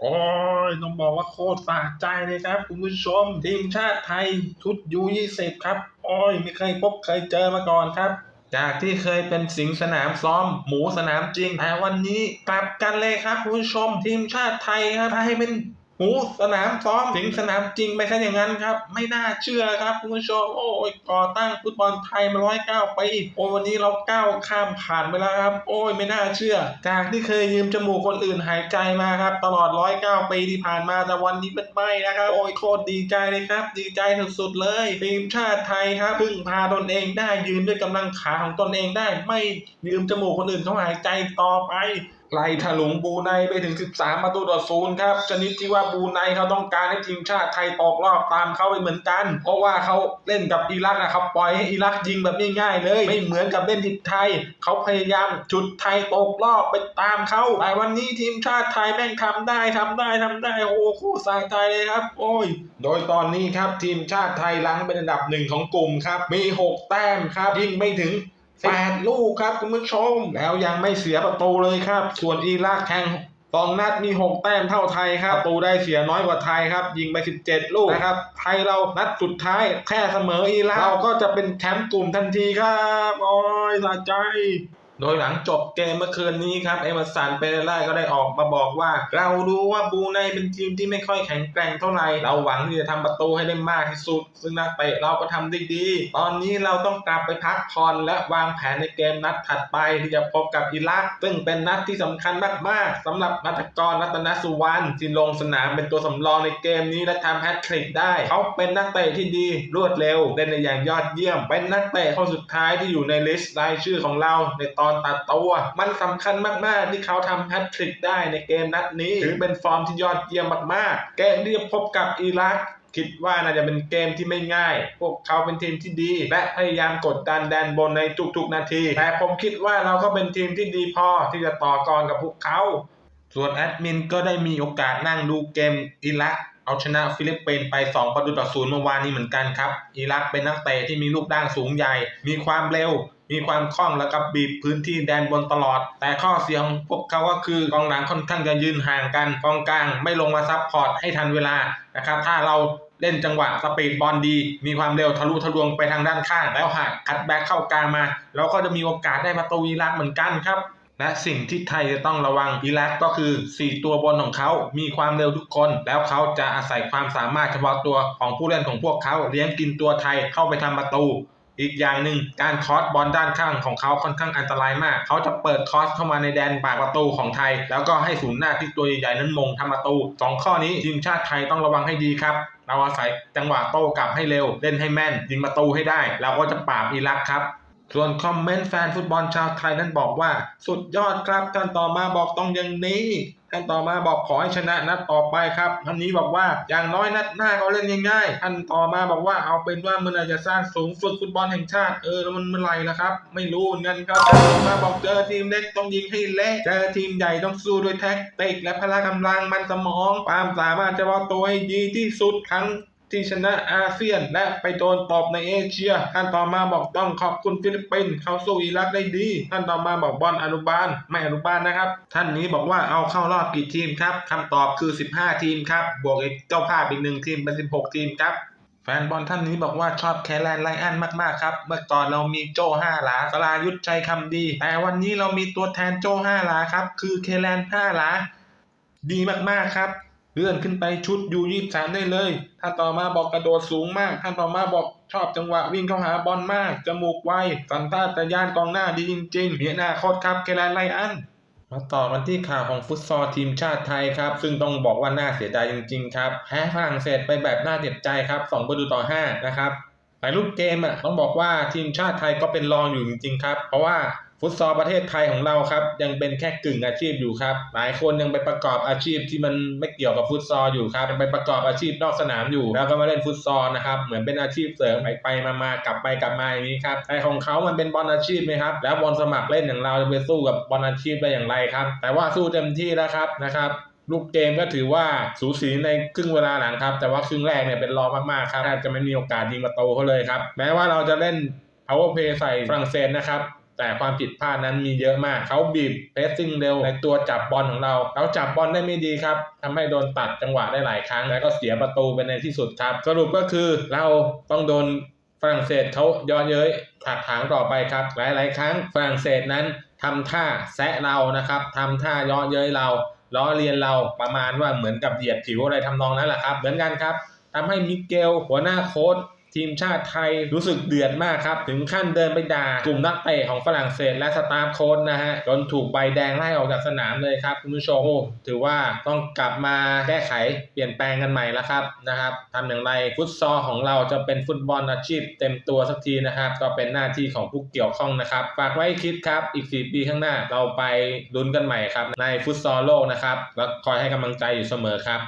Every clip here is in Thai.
โอ้ยต้องบอกว่าโคตรสะใจเลยครับ คุณผู้ชม ทีมชาติไทยชุดยูยี่สิบครับ โอ้ยไม่เคยพบเคยเจอมาก่อนครับ จากที่เคยเป็นสิงสนามซ้อม หมูสนามจริงแต่วันนี้กลับกันเลยครับ คุณผู้ชมทีมชาติไทยครับให้เป็น หูสนามซ้อมสิงสนามจริงไปซะอย่างนั้นครับ ไม่น่าเชื่อครับคุณผู้ชมโอ้ยก่อตั้งฟุตบอลไทยมาร้อยเก้าปีโอ้วันนี้เราก้าวข้ามผ่านไปแล้วครับ โอ้ยไม่น่าเชื่อ จากที่เคยยืมจมูกคนอื่นหายใจมาครับ ตลอดร้อยเก้าปีที่ผ่านมาแต่วันนี้เป็นไม่นะครับ โอ้ยโคตรดีใจเลยครับ ดีใจสุดๆเลยทีมชาติไทยครับพึ่งพาตนเองได้ยืนด้วยกำลังขาของตนเองได้ ไม่ยืมจมูกคนอื่นเขาหายใจต่อไป ไล่ถลุงบูไนไปถึง 13 ประตูต่อศูนย์ครับ ชนิดที่ว่าบูไนเขาต้องการให้ทีมชาติไทยตกรอบตามเขาไปเหมือนกัน เพราะว่าเขาเล่นกับอิรักนะครับปล่อยให้อิรักยิงแบบง่ายๆเลย ไม่เหมือนกับเล่นทีมไทย เขาพยายามจุดไทยตกรอบไปตามเขาแต่วันนี้ทีมชาติไทยแม่งทำได้ทำได้ทำได้โอ้โหโคตรสะใจเลยครับ โอ้ย โดยตอนนี้ครับทีมชาติไทยล้างเป็นอันดับหนึ่งของกลุ่มครับมี 6 แต้มครับยิงไม่ถึง แปดลูกครับคุณผู้ชม แล้วยังไม่เสียประตูเลยครับ ส่วนอิรักแข่งสองนัดมี 6 แต้มเท่าไทยครับประตูได้เสียน้อยกว่าไทยครับ ยิงไป 17 ลูกนะครับ ไทยเรานัดสุดท้ายแค่เสมออิรักเราก็จะเป็นแชมป์กลุ่มทันทีครับ โอ้ยสะใจ โดยหลังจบเกมเมื่อคืนนี้ครับเอเมอร์สันเปเรล่าก็ได้ออกมาบอกว่า เรารู้ว่าบูไนเป็นทีมที่ไม่ค่อยแข็งแกร่งเท่าไหร่เราหวังที่จะทำประตูให้ได้มากที่สุด ซึ่งนักเตะเราก็ทำได้ดี ตอนนี้เราต้องกลับไปพักผ่อนและวางแผนในเกมนัดถัดไปที่จะพบกับอิรัก ซึ่งเป็นนัดที่สำคัญมากๆสำหรับนัทกรรัตนสุวรรณที่ลงสนามเป็นตัวสำรองในเกมนี้และทำแฮตทริกได้ เขาเป็นนักเตะที่ดีรวดเร็วเล่นได้อย่างยอดเยี่ยม เป็นนักเตะคนสุดท้ายที่อยู่ในลิสต์รายชื่อของเราในตอนตัดตัว มันสำคัญมากๆ ที่เขาทำแฮตทริกได้ในเกมนัดนี้ถือเป็นฟอร์มที่ยอดเยี่ยมมากๆ เกมที่จะพบกับอิรักคิดว่าน่าจะเป็นเกมที่ไม่ง่าย พวกเขาเป็นทีมที่ดี และพยายามกดดันแดนบนในทุกๆนาที แต่ผมคิดว่าเราก็เป็นทีมที่ดีพอที่จะต่อกรกับพวกเขา ส่วนแอดมินก็ได้มีโอกาสนั่งดูเกมอิรักเอาชนะฟิลิปปินส์ไป 2 ประตูต่อศูนย์เมื่อวานนี้เหมือนกันครับ อิรักเป็นนักเตะที่มีลูกด้านสูงใหญ่ มีความเร็ว มีความคล่องแล้วก็บีบพื้นที่แดนบนตลอด แต่ข้อเสียของพวกเขาก็คือกองหลังค่อนข้างจะยืนห่างกันกองกลางไม่ลงมาซับพอร์ตให้ทันเวลานะครับถ้าเราเล่นจังหวะสปีดบอลดี มีความเร็วทะลุทะลวงไปทางด้านข้าง แล้วหากคัดแบ็กเข้ากลางมาเราก็จะมีโอกาสได้ประตูอิรักเหมือนกันครับ และสิ่งที่ไทยจะต้องระวังอิรักก็คือ 4 ตัวบนของเขามีความเร็วทุกคน แล้วเขาจะอาศัยความสามารถเฉพาะตัวของผู้เล่นของพวกเขาเลี้ยงกินตัวไทยเข้าไปทำประตู อีกอย่างหนึ่งการคอสบอลด้านข้างของเขาค่อนข้างอันตรายมาก เขาจะเปิดคอสเข้ามาในแดนปากประตูของไทย แล้วก็ให้ศูนย์หน้าที่ตัวใหญ่ๆนั้นมงทำประตูสองข้อนี้ทีมชาติไทยต้องระวังให้ดีครับเราอาศัยจังหวะโต้กลับให้เร็ว เล่นให้แม่น ยิงประตูให้ได้ เราก็จะปราบอิรักครับ ส่วนคอมเมนต์แฟนฟุตบอลชาวไทยนั้นบอกว่า สุดยอดครับท่านต่อมาบอกต้องอย่างนี้ท่านต่อมาบอกขอให้ชนะนัดต่อไปครับท่านนี้บอกว่าอย่างน้อยนัดหน้าก็เล่นง่ายๆท่านต่อมาบอกว่าเอาเป็นว่ามันอาจจะสร้างสูงฝึกฟุตบอลแห่งชาติเออแล้วมันเมื่อไหร่ละครับ ไม่รู้เหมือนครับท่านต่อมาบอกเจอทีมเล็กต้องยิงให้เละเจอทีมใหญ่ต้องสู้ด้วยแท็กติกและพละกำลังมันสมองความสามารถเฉพาะตัวให้ดีที่สุดทั้ง ที่ชนะอาเซียนและไปโดนตบในเอเชีย ท่านต่อมาบอกต้องขอบคุณฟิลิปปินส์เขาสู้อิรักได้ดี ท่านต่อมาบอกบอลอนุบาลไม่อนุบาลนะครับ ท่านนี้บอกว่าเอาเข้ารอบกี่ทีมครับคำตอบคือ 15 ทีมครับ บวกอีกเจ้าภาพอีกหนึ่งทีมเป็น 16 ทีมครับแฟนบอลท่านนี้บอกว่าชอบแคลนไลอันมาก ๆ ครับ เมื่อก่อนเรามีโจห้าหลาสลายุทธชัยคำดี แต่วันนี้เรามีตัวแทนโจห้าหลาครับ คือเคแลนห้าหลา ดีมาก ๆ ครับ เลื่อนขึ้นไปชุดยูยี่สามได้เลย ถ้านต่อมาบอกกระโดดสูงมากท่านต่อมาบอกชอบจังหวะวิ่งเข้าหาบอลมาก จมูกไว สันต้าตญาณกองหน้าดีจริงๆ มีอนาคตครับเคลนไลอัน มาต่อกันที่ข่าวของฟุตซอลทีมชาติไทยครับ ซึ่งต้องบอกว่าน่าเสียดายจริงๆครับแพ้ฝรั่งเศสไปแบบน่าเจ็บใจครับ2ประตูต่อ 5 นะครับในรูปเกมอะต้องบอกว่าทีมชาติไทยก็เป็นรองอยู่จริงๆครับ เพราะว่า ฟุตซอลประเทศไทยของเราครับ ยังเป็นแค่กึ่งอาชีพอยู่ครับ หลายคนยังไปประกอบอาชีพที่มันไม่เกี่ยวกับฟุตซอลอยู่ครับยังไปประกอบอาชีพนอกสนามอยู่ แล้วก็มาเล่นฟุตซอลนะครับเหมือนเป็นอาชีพเสริมไปไปๆมาๆกลับไปกลับมาอย่างนี้ครับแต่ของเขามันเป็นบอลอาชีพไหมครับแล้วบอลสมัครเล่นอย่างเราจะไปสู้กับบอลอาชีพได้อย่างไรครับ แต่ว่าสู้เต็มที่แล้วครับนะครับลูกเกมก็ถือว่าสูสีในครึ่งเวลาหลังครับ แต่ว่าครึ่งแรกเนี่ยเป็นรอมากๆครับแทบจะไม่มีโอกาสยิงประตูเขาเลยครับ แม้ว่าเราจะเล่น power play ใส่ฝรั่งเศสนะครับ แต่ความผิดพลาดนั้นมีเยอะมากเขาบีบเพสซิ่งเร็วในตัวจับบอลของเราเราจับบอลได้ไม่ดีครับทำให้โดนตัดจังหวะได้หลายครั้ง แล้วก็เสียประตูไปในที่สุดครับ สรุปก็คือเราต้องโดนฝรั่งเศสเขาย้อนเย้ยถากถางต่อไปครับ หลาย ๆ ครั้งฝรั่งเศสนั้นทำท่าแซะเรานะครับทำท่าย้อนเย้ยเราล้อเลียนเราประมาณว่าเหมือนกับเหยียดผิวอะไรทำนองนั้นแหละครับ เหมือนกันครับทำให้มิเกลหัวหน้าโค้ช ทีมชาติไทยรู้สึกเดือดมากครับ ถึงขั้นเดินไปด่ากลุ่มนักเตะของฝรั่งเศสและสตาฟโค้ชนะฮะจนถูกใบแดงไล่ออกจากสนามเลยครับคุณผู้ชมถือว่าต้องกลับมาแก้ไขเปลี่ยนแปลงกันใหม่แล้วครับนะครับทำอย่างไรฟุตซอลของเราจะเป็นฟุตบอลอาชีพเต็มตัวสักทีนะครับ ก็เป็นหน้าที่ของผู้เกี่ยวข้องนะครับฝากไว้คิดครับอีก 4 ปีข้างหน้าเราไปลุ้นกันใหม่ครับในฟุตซอลโลกนะครับแล้วคอยให้กำลังใจอยู่เสมอครับ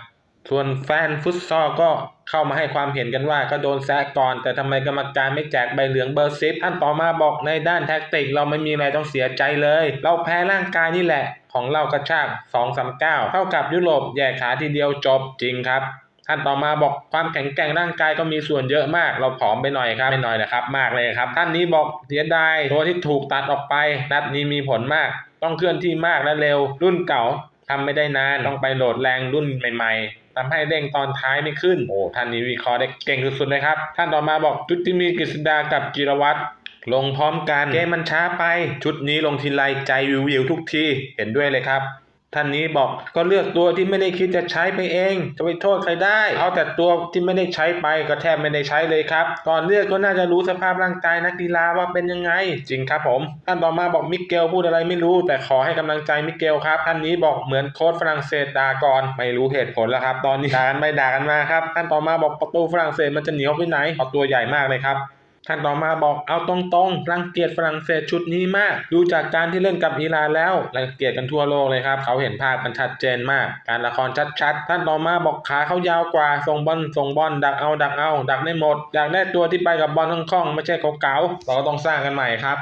ส่วนแฟนฟุตซอลก็เข้ามาให้ความเห็นกันว่าก็โดนแซะก่อน แต่ทำไมกรรมการไม่แจกใบเหลืองเบอร์ซิปท่านต่อมาบอกในด้านแท็กติก เราไม่มีอะไรต้องเสียใจเลย เราแพ้ร่างกายนี่แหละ ของเรากระชาก2 3 9 เท่ากับยุโรปแยกขาทีเดียวจบจริงครับท่านต่อมาบอกความแข็งแกร่งร่างกายก็มีส่วนเยอะมาก เราผอมไปหน่อยครับไม่หน่อยนะครับ มากเลยครับ ท่านนี้บอกเสียดายตัวที่ถูกตัดออกไป นัดนี้มีผลมาก ต้องเคลื่อนที่มากและเร็ว รุ่นเก่าทำไม่ได้นานต้องไปโหลดแรงรุ่นใหม่ ๆ ทำให้เด้งตอนท้ายไม่ขึ้นโอ้ท่านนี้วิเคราะห์ได้เก่งสุดๆเลยครับ ท่านต่อมาบอกจุดที่มีกฤษดากับจิรวัตรลงพร้อมกันเกมมันช้าไป ชุดนี้ลงทีไรใจวิววิวๆทุกทีเห็นด้วยเลยครับ ท่านนี้บอกก็เลือกตัวที่ไม่ได้คิดจะใช้ไปเอง จะไปโทษใครได้ เอาแต่ตัวที่ไม่ได้ใช้ไปก็แทบไม่ได้ใช้เลยครับก่อนเลือกก็น่าจะรู้สภาพร่างกายนักกีฬาว่าเป็นยังไง จริงครับผมท่านต่อมาบอกมิเกลพูดอะไรไม่รู้ แต่ขอให้กำลังใจมิเกลครับท่านนี้บอกเหมือนโค้ชฝรั่งเศสด่าก่อนไม่รู้เหตุผลแล้วครับ ตอนนี้ด่ากันไปด่ากันมาครับท่านต่อมาบอกประตูฝรั่งเศสมันจะเหนียวไปไหนเอาตัวใหญ่มากเลยครับ ท่านต่อมาบอกเอาตรงๆ รังเกียจฝรั่งเศสชุดนี้มาก ดูจากการที่เล่นกับอิหร่านแล้ว รังเกียจกันทั่วโลกเลยครับ เขาเห็นภาพมันชัดเจนมาก การละครชัดๆ ท่านต่อมาบอกขาเขายาวกว่าส่งบอลส่งบอลดักเอาดักเอา ดักได้หมดอยากได้ตัวที่ไปกับบอลคล่องๆไม่ใช่เก่าๆเราก็ต้องสร้างกันใหม่ครับ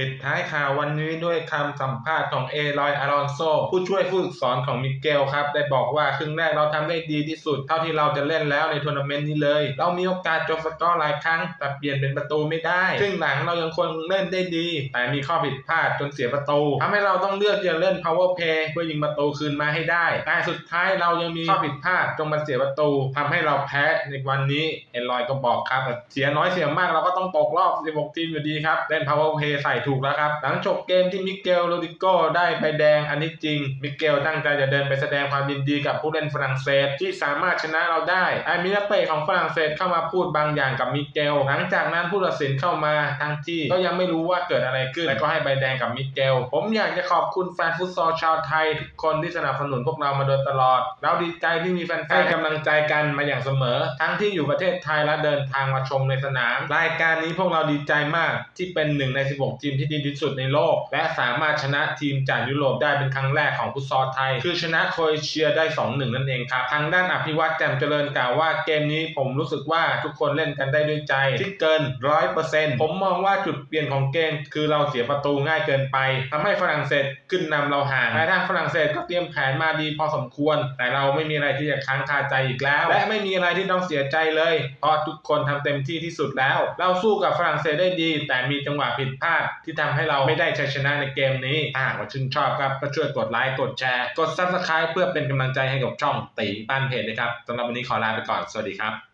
ปิดท้ายข่าววันนี้ด้วยคำสัมภาษณ์ของเอลอยอารอนโซ ผู้ช่วยผู้ฝึกสอนของมิเกลครับ ได้บอกว่าครึ่งแรกเราทำได้ดีที่สุด เท่าที่เราจะเล่นแล้วในทัวร์นาเมนต์นี้เลย เรามีโอกาสจบสกอร์หลายครั้ง แต่เปลี่ยนเป็นประตูไม่ได้ครึ่งหลังเรายังคงเล่นได้ดี แต่มีข้อผิดพลาดจนเสียประตูทำให้เราต้องเลือกจะเล่น power play เพื่อยิงประตูคืนมาให้ได้ แต่สุดท้ายเรายังมีข้อผิดพลาดจนมาเสียประตูทำให้เราแพ้ในวันนี้เอลอยก็บอกครับเสียน้อยเสียมากเราก็ต้องตกรอบ 16 ทีมอยู่ดีครับเล่น power play ใส่ถูกแล้วครับ หลังจบเกมที่มิเกลโรดิโกได้ใบแดงอันนี้จริง มิเกลตั้งใจจะเดินไปแสดงความยินดีกับผู้เล่นฝรั่งเศสที่สามารถชนะเราได้แต่มีนักเตะของฝรั่งเศสเข้ามาพูดบางอย่างกับมิเกล หลังจากนั้นผู้ตัดสินเข้ามาทั้งที่ก็ยังไม่รู้ว่าเกิดอะไรขึ้นแต่ก็ให้ใบแดงกับมิเกล ผมอยากจะขอบคุณแฟนฟุตซอลชาวไทยทุกคนที่สนับสนุนพวกเรามาโดยตลอด เราดีใจที่มีแฟนๆให้กำลังใจกันมาอย่างเสมอ ทั้งที่อยู่ประเทศไทยและเดินทางมาชมในสนาม รายการนี้พวกเราดีใจมากที่เป็นหนึ่งใน 16 ทีมที่ดีที่สุดในโลก และสามารถชนะทีมจากยุโรปได้เป็นครั้งแรกของฟุตซอลไทย คือชนะโครเอเชียได้ 2-1 นั่นเองครับ ทางด้านอภิวัตแจ่มเจริญกล่าวว่าเกมนี้ผมรู้สึกว่าทุกคนเล่นกันได้ด้วยใจที่เกิน100%ผมมองว่าจุดเปลี่ยนของเกม คือเราเสียประตูง่ายเกินไปทำให้ฝรั่งเศสขึ้นนำเราห่างและทางฝรั่งเศสก็เตรียมแผนมาดีพอสมควร แต่เราไม่มีอะไรที่จะค้างคาใจอีกแล้ว และไม่มีอะไรที่ต้องเสียใจเลย เพราะทุกคนทำเต็มที่ที่สุดแล้ว เราสู้กับฝรั่งเศสได้ดี แต่มีจังหวะผิดพลาดที่ทำให้เราไม่ได้ชัยชนะในเกมนี้ถ้าหากว่าชื่นชอบครับก็ช่วยกดไลค์กดแชร์ กด subscribe เพื่อเป็นกำลังใจให้กับช่องตีบ้านเพจนะครับสำหรับวันนี้ขอลาไปก่อนสวัสดีครับ